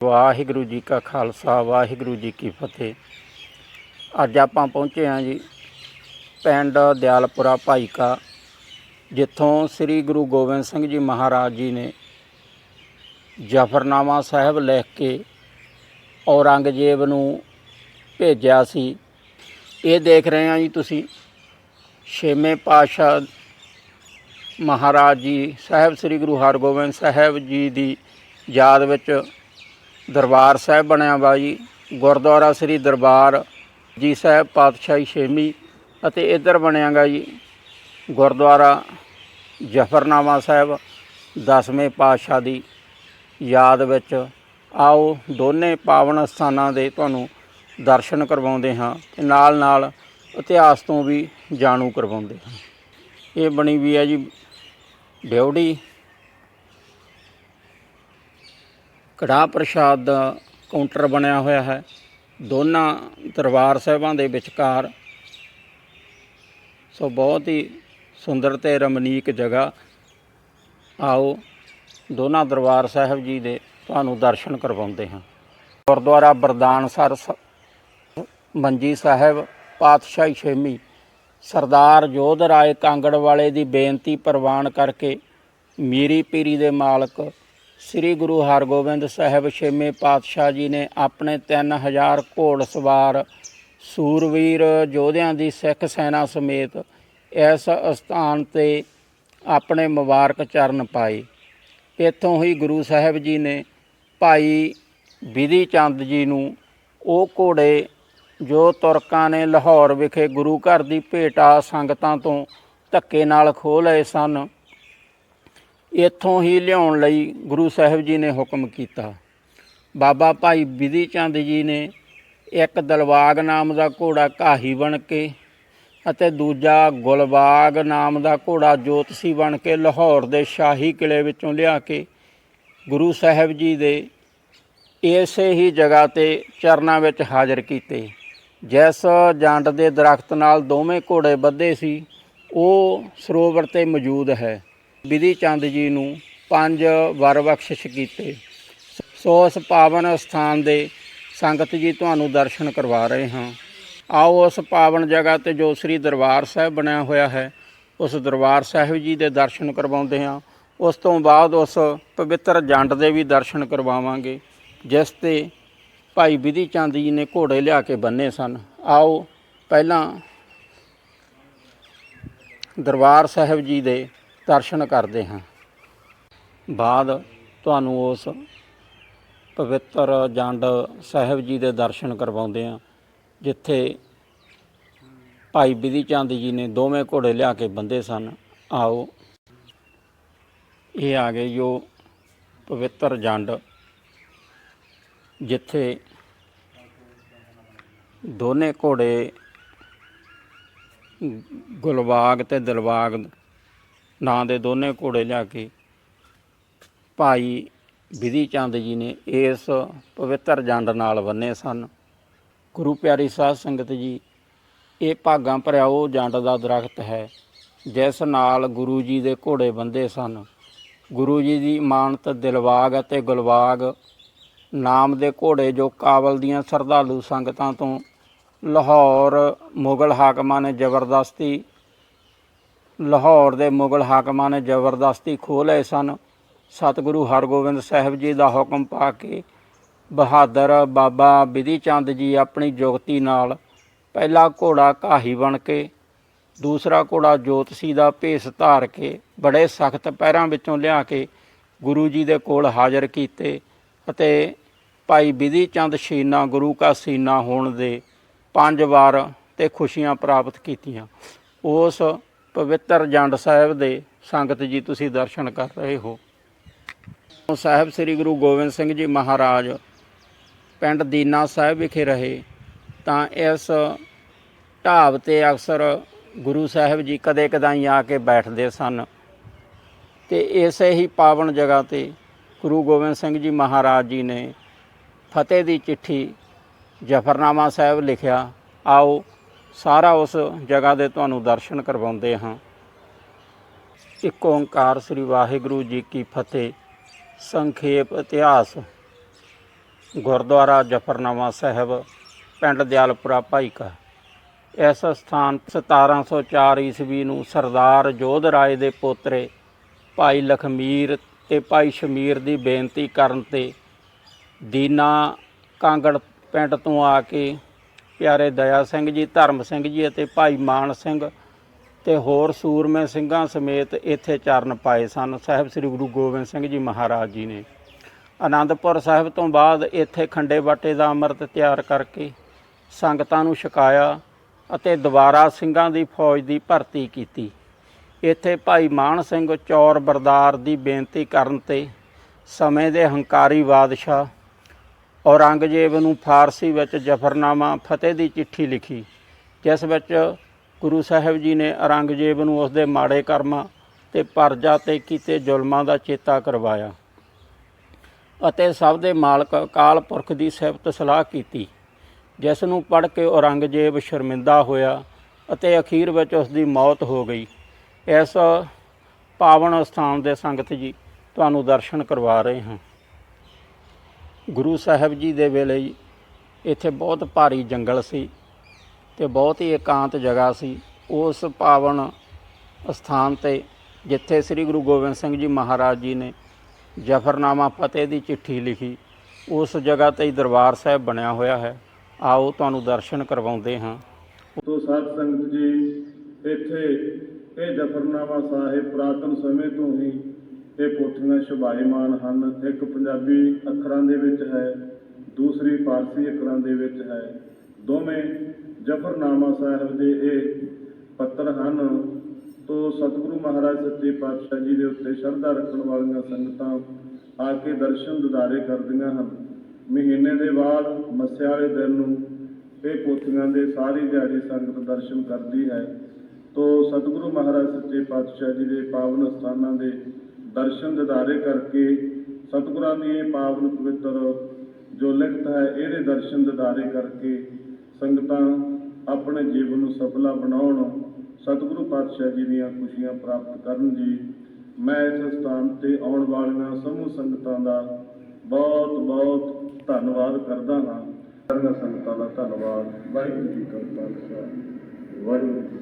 ਵਾਹਿਗੁਰੂ ਜੀ ਕਾ ਖਾਲਸਾ, ਵਾਹਿਗੁਰੂ ਜੀ ਕੀ ਫਤਿਹ। ਅੱਜ ਆਪਾਂ ਪਹੁੰਚੇ ਹਾਂ ਜੀ ਪਿੰਡ ਦਿਆਲਪੁਰਾ ਭਾਈਕਾ, ਜਿੱਥੋਂ ਸ੍ਰੀ ਗੁਰੂ ਗੋਬਿੰਦ ਸਿੰਘ ਜੀ ਮਹਾਰਾਜ ਜੀ ਨੇ ਜਫਰਨਾਮਾ ਸਾਹਿਬ ਲਿਖ ਕੇ ਔਰੰਗਜ਼ੇਬ ਨੂੰ ਭੇਜਿਆ ਸੀ। ਇਹ ਦੇਖ ਰਹੇ ਹਾਂ ਜੀ ਤੁਸੀਂ, ਛੇਵੇਂ ਪਾਤਸ਼ਾਹ ਮਹਾਰਾਜ ਜੀ, ਸਾਹਿਬ ਸ੍ਰੀ ਗੁਰੂ ਹਰਗੋਬਿੰਦ ਸਾਹਿਬ ਜੀ ਦੀ ਯਾਦ ਵਿੱਚ ਦਰਬਾਰ ਸਾਹਿਬ ਬਣਿਆ ਵਾ ਜੀ, ਗੁਰਦੁਆਰਾ ਸ੍ਰੀ ਦਰਬਾਰ, ਜੀ ਸਾਹਿਬ ਪਾਤਸ਼ਾਹੀ ਛੇਵੀਂ ਅਤੇ ਇੱਧਰ ਬਣਿਆਗਾ ਜੀ, ਗੁਰਦੁਆਰਾ ਜਫਰਨਾਮਾ ਸਾਹਿਬ, ਦਸਵੇਂ ਪਾਤਸ਼ਾਹ ਦੀ ਯਾਦ ਵਿੱਚ। ਆਓ ਦੋਨੇ ਪਾਵਨ ਸਥਾਨਾਂ ਦੇ ਤੁਹਾਨੂੰ ਦਰਸ਼ਨ ਕਰਵਾਉਂਦੇ ਹਾਂ ਤੇ ਨਾਲ ਨਾਲ ਇਤਿਹਾਸ ਤੋਂ ਵੀ ਜਾਣੂ ਕਰਵਾਉਂਦੇ ਹਾਂ। ਇਹ ਬਣੀ ਵੀ ਹੈ ਜੀ, ਡਿਉੜੀ ਕੜਾਹ ਪ੍ਰਸ਼ਾਦ ਦਾ ਕਾਊਂਟਰ ਬਣਿਆ ਹੋਇਆ ਹੈ। ਦੋਨਾਂ ਦਰਬਾਰ ਸਾਹਿਬਾਂ ਦੇ ਵਿਚਕਾਰ। ਸੋ ਬਹੁਤ ਹੀ ਸੁੰਦਰ ਤੇ ਰਮਣੀਕ ਜਗ੍ਹਾ। ਆਓ, ਦੋਨਾਂ ਦਰਬਾਰ ਸਾਹਿਬ ਜੀ ਦੇ ਤੁਹਾਨੂੰ ਦਰਸ਼ਨ ਕਰਵਾਉਂਦੇ ਹਾਂ। ਗੁਰਦੁਆਰਾ ਬਰਦਾਨਸਰ ਸ- ਮੰਜੀ ਸਾਹਿਬ, ਪਾਤਸ਼ਾਹੀ ਛੇਮੀ ਸਰਦਾਰ ਜੋਧ ਰਾਏ ਕਾਂਗੜ ਵਾਲੇ ਦੀ ਬੇਨਤੀ ਪ੍ਰਵਾਨ ਕਰਕੇ, ਮੀਰੀ ਪੀਰੀ ਦੇ ਮਾਲਕ ਸ੍ਰੀ ਗੁਰੂ ਹਰਗੋਬਿੰਦ ਸਾਹਿਬ ਛੇਵੇਂ ਪਾਤਸ਼ਾਹ ਜੀ ਨੇ ਆਪਣੇ 3000 ਘੋੜ ਸਵਾਰ ਸੂਰਵੀਰ ਯੋਧਿਆਂ ਦੀ ਸਿੱਖ ਸੈਨਾ ਸਮੇਤ ਇਸ ਸਥਾਨ ਤੇ ਆਪਣੇ ਮੁਬਾਰਕ ਚਰਨ ਪਾਏ। ਇੱਥੋਂ ਹੀ ਗੁਰੂ ਸਾਹਿਬ ਜੀ ਨੇ ਭਾਈ ਵਿਧੀ ਚੰਦ ਜੀ ਨੂੰ ਉਹ ਘੋੜੇ ਜੋ ਤੁਰਕਾਂ ਨੇ ਲਾਹੌਰ ਵਿਖੇ ਗੁਰੂ ਘਰ ਦੀ ਭੇਟਾ ਸੰਗਤਾਂ ਤੋਂ ਧੱਕੇ ਨਾਲ ਖੋਹ ਲਏ ਸਨ ਇੱਥੋਂ ਹੀ ਲਿਆਉਣ ਲਈ ਗੁਰੂ ਸਾਹਿਬ ਜੀ ਨੇ ਹੁਕਮ ਕੀਤਾ। ਬਾਬਾ ਭਾਈ ਵਿਧੀ ਚੰਦ ਜੀ ਨੇ ਇੱਕ ਦਲਵਾਗ ਨਾਮ ਦਾ ਘੋੜਾ ਘਾਹੀ ਬਣ ਕੇ ਅਤੇ ਦੂਜਾ ਗੁਲਬਾਗ ਨਾਮ ਦਾ ਘੋੜਾ ਜੋਤਸੀ ਬਣ ਕੇ ਲਾਹੌਰ ਦੇ ਸ਼ਾਹੀ ਕਿਲੇ ਵਿੱਚੋਂ ਲਿਆ ਕੇ ਗੁਰੂ ਸਾਹਿਬ ਜੀ ਦੇ ਇਸੇ ਹੀ ਜਗ੍ਹਾ ਤੇ ਚਰਨਾਂ ਵਿੱਚ ਹਾਜ਼ਰ ਕੀਤੇ। ਜਿਸ ਜੰਡ ਦੇ ਦਰਖਤ ਨਾਲ ਦੋਵੇਂ ਘੋੜੇ ਬੱਧੇ ਸੀ, ਉਹ ਸਰੋਵਰ ਤੇ ਮੌਜੂਦ ਹੈ। ਵਿਧੀ ਚੰਦ ਜੀ ਨੂੰ ਪੰਜ ਵਰ ਬਖਸ਼ਿਸ਼ ਕੀਤੇ। ਸੋ ਉਸ ਪਾਵਨ ਸਥਾਨ ਦੇ ਸੰਗਤ ਜੀ ਤੁਹਾਨੂੰ ਦਰਸ਼ਨ ਕਰਵਾ ਰਹੇ ਹਾਂ। ਆਓ ਉਸ ਪਾਵਨ ਜਗ੍ਹਾ ਤੇ ਜੋ ਸ੍ਰੀ ਦਰਬਾਰ ਸਾਹਿਬ ਬਣਿਆ ਹੋਇਆ ਹੈ, ਉਸ ਦਰਬਾਰ ਸਾਹਿਬ ਜੀ ਦੇ ਦਰਸ਼ਨ ਕਰਵਾਉਂਦੇ ਹਾਂ। ਉਸ ਤੋਂ ਬਾਅਦ ਉਸ ਪਵਿੱਤਰ ਜੰਡ ਦੇ ਵੀ ਦਰਸ਼ਨ ਕਰਵਾਵਾਂਗੇ, ਜਿਸ ਤੇ ਭਾਈ ਵਿਧੀ ਚੰਦ ਜੀ ਨੇ ਘੋੜੇ ਲਿਆ ਕੇ ਬੰਨੇ ਸਨ। ਆਓ ਪਹਿਲਾਂ ਦਰਬਾਰ ਸਾਹਿਬ ਜੀ ਦੇ ਦਰਸ਼ਨ ਕਰਦੇ ਹਾਂ। ਬਾਅਦ ਤੁਹਾਨੂੰ ਉਸ ਪਵਿੱਤਰ ਜੰਡ ਸਾਹਿਬ ਜੀ ਦੇ ਦਰਸ਼ਨ ਕਰਵਾਉਂਦੇ ਹਾਂ, ਜਿੱਥੇ ਭਾਈ ਬਿਧੀ ਚੰਦ ਜੀ ਨੇ ਦੋਵੇਂ ਘੋੜੇ ਲਿਆ ਕੇ ਬੰਦੇ ਸਨ। ਆਓ, ਇਹ ਆ ਗਏ ਜੋ ਪਵਿੱਤਰ ਜੰਡ, ਜਿੱਥੇ ਦੋਨੇ ਘੋੜੇ ਗੁਲਬਾਗ ਤੇ ਦਿਲਬਾਗ ਨਾਂ ਦੇ ਦੋਨੇ ਘੋੜੇ ਲਿਆ ਕੇ ਭਾਈ ਵਿਧੀ ਚੰਦ ਜੀ ਨੇ ਇਸ ਪਵਿੱਤਰ ਜੰਡ ਨਾਲ ਬੰਨੇ ਸਨ। ਗੁਰੂ ਪਿਆਰੀ ਸਾਧ ਸੰਗਤ ਜੀ, ਇਹ ਭਾਗਾਂ ਭਰਿਆ ਉਹ ਜੰਡ ਦਾ ਦਰਖਤ ਹੈ, ਜਿਸ ਨਾਲ ਗੁਰੂ ਜੀ ਦੇ ਘੋੜੇ ਬੰਦੇ ਸਨ। ਗੁਰੂ ਜੀ ਦੀ ਮਾਨਤ, ਦਿਲਵਾਗ ਅਤੇ ਗੁਲਵਾਗ ਨਾਮ ਦੇ ਘੋੜੇ ਜੋ ਕਾਬਲ ਦੀਆਂ ਸਰਧਾਲੂ ਸੰਗਤਾਂ ਤੋਂ ਲਾਹੌਰ ਮੁਗਲ ਹਾਕਮਾਂ ਨੇ ਜ਼ਬਰਦਸਤੀ ਲਾਹੌਰ ਦੇ ਮੁਗਲ ਹਾਕਮਾਂ ਨੇ ਜ਼ਬਰਦਸਤੀ ਖੋਹ ਲਏ ਸਨ। ਸਤਿਗੁਰੂ ਹਰਗੋਬਿੰਦ ਸਾਹਿਬ ਜੀ ਦਾ ਹੁਕਮ ਪਾ ਕੇ ਬਹਾਦਰ ਬਾਬਾ ਵਿਧੀ ਚੰਦ ਜੀ ਆਪਣੀ ਜੁਗਤੀ ਨਾਲ ਪਹਿਲਾ ਘੋੜਾ ਘਾਹੀ ਬਣ ਕੇ, ਦੂਸਰਾ ਘੋੜਾ ਜੋਤਸੀ ਦਾ ਭੇਸ ਧਾਰ ਕੇ, ਬੜੇ ਸਖਤ ਪੈਰਾਂ ਵਿੱਚੋਂ ਲਿਆ ਕੇ ਗੁਰੂ ਜੀ ਦੇ ਕੋਲ ਹਾਜ਼ਰ ਕੀਤੇ ਅਤੇ ਭਾਈ ਵਿਧੀ ਚੰਦ ਸ਼ੀਨਾ ਗੁਰੂ ਕਾ ਸੀਨਾ ਹੋਣ ਦੇ ਪੰਜ ਵਾਰ ਤੇ ਖੁਸ਼ੀਆਂ ਪ੍ਰਾਪਤ ਕੀਤੀਆਂ। ਉਸ ਪਵਿੱਤਰ ਜੰਡ ਸਾਹਿਬ ਦੇ ਸੰਗਤ ਜੀ ਤੁਸੀਂ ਦਰਸ਼ਨ ਕਰ ਰਹੇ ਹੋ। ਸਾਹਿਬ ਸ੍ਰੀ ਗੁਰੂ ਗੋਬਿੰਦ ਸਿੰਘ ਜੀ ਮਹਾਰਾਜ ਪਿੰਡ ਦੀਨਾ ਸਾਹਿਬ ਵਿਖੇ ਰਹੇ, ਤਾਂ ਇਸ ਢਾਬ ਤੇ ਅਕਸਰ ਗੁਰੂ ਸਾਹਿਬ ਜੀ ਕਦੇ ਕਦਾਈ ਆ ਕੇ ਬੈਠਦੇ ਸਨ। ਤੇ ਇਸੇ ਹੀ ਪਾਵਨ ਜਗ੍ਹਾ ਤੇ ਗੁਰੂ ਗੋਬਿੰਦ ਸਿੰਘ ਜੀ ਮਹਾਰਾਜ ਜੀ ਨੇ ਫਤਿਹ ਦੀ ਚਿੱਠੀ ਜਫਰਨਾਮਾ ਸਾਹਿਬ ਲਿਖਿਆ, ਆਓ ਸਾਰਾ ਉਸ ਜਗ੍ਹਾ ਦੇ ਤੁਹਾਨੂੰ ਦਰਸ਼ਨ ਕਰਵਾਉਂਦੇ ਹਾਂ। ਇੱਕ ਓੰਕਾਰ ਸ੍ਰੀ ਵਾਹਿਗੁਰੂ ਜੀ ਕੀ ਫਤਿਹ, ਸੰਖੇਪ ਇਤਿਹਾਸ। ਗੁਰਦੁਆਰਾ ਜਫਰਨਾਮਾ ਸਾਹਿਬ, ਪਿੰਡ ਦਿਆਲਪੁਰਾ ਭਾਈਕਾ ਇਸ ਸਥਾਨ 1704 ਈਸਵੀ ਨੂੰ ਸਰਦਾਰ ਜੋਧ ਰਾਏ ਦੇ ਪੋਤਰੇ ਭਾਈ ਲਖਮੀਰ ਤੇ ਭਾਈ ਸ਼ਮੀਰ ਦੀ ਬੇਨਤੀ ਕਰਨ ਤੇ ਦੀਨਾ ਕਾਂਗੜ ਪਿੰਡ ਤੋਂ ਆ ਕੇ ਪਿਆਰੇ ਦਇਆ ਸਿੰਘ ਜੀ, ਧਰਮ ਸਿੰਘ ਜੀ ਅਤੇ ਭਾਈ ਮਾਨ ਸਿੰਘ ਤੇ ਹੋਰ ਸੂਰਮੇ ਸਿੰਘਾਂ ਸਮੇਤ ਇੱਥੇ ਚਰਨ ਪਾਏ ਸਨ। ਸਾਹਿਬ ਸ੍ਰੀ ਗੁਰੂ ਗੋਬਿੰਦ ਸਿੰਘ ਜੀ ਮਹਾਰਾਜ ਜੀ ਨੇ। ਆਨੰਦਪੁਰ ਸਾਹਿਬ ਤੋਂ ਬਾਅਦ ਇੱਥੇ ਖੰਡੇ ਬਾਟੇ ਦਾ ਅੰਮ੍ਰਿਤ ਤਿਆਰ ਕਰਕੇ ਸੰਗਤਾਂ ਨੂੰ ਛਕਾਇਆ ਅਤੇ ਦੁਬਾਰਾ ਸਿੰਘਾਂ ਦੀ ਫੌਜ ਦੀ ਭਰਤੀ ਕੀਤੀ। ਇੱਥੇ ਭਾਈ ਮਾਨ ਸਿੰਘ ਚੌਰ ਬਰਦਾਰ ਦੀ ਬੇਨਤੀ ਕਰਨ ਤੇ ਸਮੇਂ ਦੇ ਹੰਕਾਰੀ ਬਾਦਸ਼ਾਹ ਔਰੰਗਜ਼ੇਬ ਨੂੰ ਫਾਰਸੀ ਵਿੱਚ ਜਫਰਨਾਮਾ ਫਤਿਹ ਦੀ ਚਿੱਠੀ ਲਿਖੀ, ਜਿਸ ਵਿੱਚ ਗੁਰੂ ਸਾਹਿਬ ਜੀ ਨੇ ਔਰੰਗਜ਼ੇਬ ਨੂੰ ਉਸ ਦੇ ਮਾੜੇ ਕਰਮਾਂ ਤੇ ਪਰਜਾ ਤੇ ਕੀਤੇ ਜ਼ੁਲਮਾਂ ਦਾ ਚੇਤਾ ਕਰਵਾਇਆ ਅਤੇ ਸਭ ਦੇ ਮਾਲਕ ਅਕਾਲ ਪੁਰਖ ਦੀ ਸਿਫਤ ਸਲਾਹ ਕੀਤੀ, ਜਿਸ ਨੂੰ ਪੜ੍ਹ ਕੇ ਔਰੰਗਜ਼ੇਬ ਸ਼ਰਮਿੰਦਾ ਹੋਇਆ ਅਤੇ ਅਖੀਰ ਵਿੱਚ ਉਸ ਦੀ ਮੌਤ ਹੋ ਗਈ। ਇਸ ਪਾਵਨ ਸਥਾਨ ਦੇ ਸੰਗਤ ਜੀ, ਤੁਹਾਨੂੰ ਦਰਸ਼ਨ ਕਰਵਾ ਰਹੇ ਹਾਂ। ਗੁਰੂ ਸਾਹਿਬ ਜੀ ਦੇ ਵੇਲੇ ਹੀ ਇੱਥੇ ਬਹੁਤ ਭਾਰੀ ਜੰਗਲ ਸੀ ਤੇ ਬਹੁਤ ਹੀ ਇਕਾਂਤ ਜਗ੍ਹਾ ਸੀ। ਉਸ ਪਾਵਨ ਸਥਾਨ ਤੇ ਜਿੱਥੇ ਸ੍ਰੀ ਗੁਰੂ ਗੋਬਿੰਦ ਸਿੰਘ ਜੀ ਮਹਾਰਾਜ ਜੀ ਨੇ ਜਫਰਨਾਮਾ ਫਤਿਹ ਦੀ ਚਿੱਠੀ ਲਿਖੀ, ਉਸ ਜਗ੍ਹਾ ਤੇ ਹੀ ਦਰਬਾਰ ਸਾਹਿਬ ਬਣਿਆ ਹੋਇਆ ਹੈ। ਆਓ ਤੁਹਾਨੂੰ ਦਰਸ਼ਨ ਕਰਵਾਉਂਦੇ ਹਾਂ। ਤੋ ਸਾਧ ਸੰਗਤ ਜੀ ਇੱਥੇ ਇਹ ਜਫਰਨਾਮਾ ਸਾਹਿਬ ਪ੍ਰਾਤਨ ਸਮੇਂ ਤੋਂ ਹੀ ਇਹ ਪੋਥੀਆਂ ਸ਼ੁਭਾਇਮਾਨ ਹਨ। ਇੱਕ ਪੰਜਾਬੀ ਅੱਖਰਾਂ ਦੇ ਵਿੱਚ ਹੈ, ਦੂਸਰੀ ਫਾਰਸੀ ਅੱਖਰਾਂ ਦੇ ਵਿੱਚ ਹੈ। ਦੋਵੇਂ ਜਫਰਨਾਮਾ ਸਾਹਿਬ ਦੇ ਇਹ ਪੱਤਰ ਹਨ। ਤੋ ਸਤਿਗੁਰੂ ਮਹਾਰਾਜ ਸੱਚੇ ਪਾਤਸ਼ਾਹ ਜੀ ਦੇ ਉੱਤੇ ਸ਼ਰਧਾ ਰੱਖਣ ਵਾਲੀਆਂ ਸੰਗਤਾਂ ਆ ਕੇ ਦਰਸ਼ਨ ਦਿਦਾਰੇ ਕਰਦੀਆਂ ਹਨ। ਮਹੀਨੇ ਦੇ ਬਾਅਦ ਮੱਸਿਆ ਵਾਲੇ ਦਿਨ ਨੂੰ ਇਹ ਪੋਥੀਆਂ ਦੇ ਸਾਰੀ ਦਿਹਾੜੀ ਸੰਗਤ ਦਰਸ਼ਨ ਕਰਦੀ ਹੈ। ਤੋ ਸਤਿਗੁਰੂ ਮਹਾਰਾਜ ਸੱਚੇ ਪਾਤਸ਼ਾਹ ਜੀ ਦੇ ਪਾਵਨ ਸਥਾਨਾਂ ਦੇ ਦਰਸ਼ਨ ਦਿਦਾਰੇ ਕਰਕੇ ਸਤਿਗੁਰਾਂ ਦੀ ਇਹ ਪਾਵਨ ਪਵਿੱਤਰ ਜੋ ਲਿਖਤ ਹੈ, ਇਹਦੇ ਦਰਸ਼ਨ ਦਿਦਾਰੇ ਕਰਕੇ ਸੰਗਤਾਂ ਆਪਣੇ ਜੀਵਨ ਨੂੰ ਸਫਲਾ ਬਣਾਉਣ, ਸਤਿਗੁਰੂ ਪਾਤਸ਼ਾਹ ਜੀ ਦੀਆਂ ਖੁਸ਼ੀਆਂ ਪ੍ਰਾਪਤ ਕਰਨ ਜੀ। ਮੈਂ ਇਸ ਸਥਾਨ ਤੇ ਆਉਣ ਵਾਲੀਆਂ ਸਮੂਹ ਸੰਗਤਾਂ ਦਾ ਬਹੁਤ ਬਹੁਤ ਧੰਨਵਾਦ ਕਰਦਾ ਹਾਂ। ਸਾਰੀਆਂ ਸੰਗਤਾਂ ਦਾ ਧੰਨਵਾਦ। ਵਾਹਿਗੁਰੂ ਜੀ ਕਾ ਖਾਲਸਾ। ਵਾਹਿਗੁਰੂ ਜੀ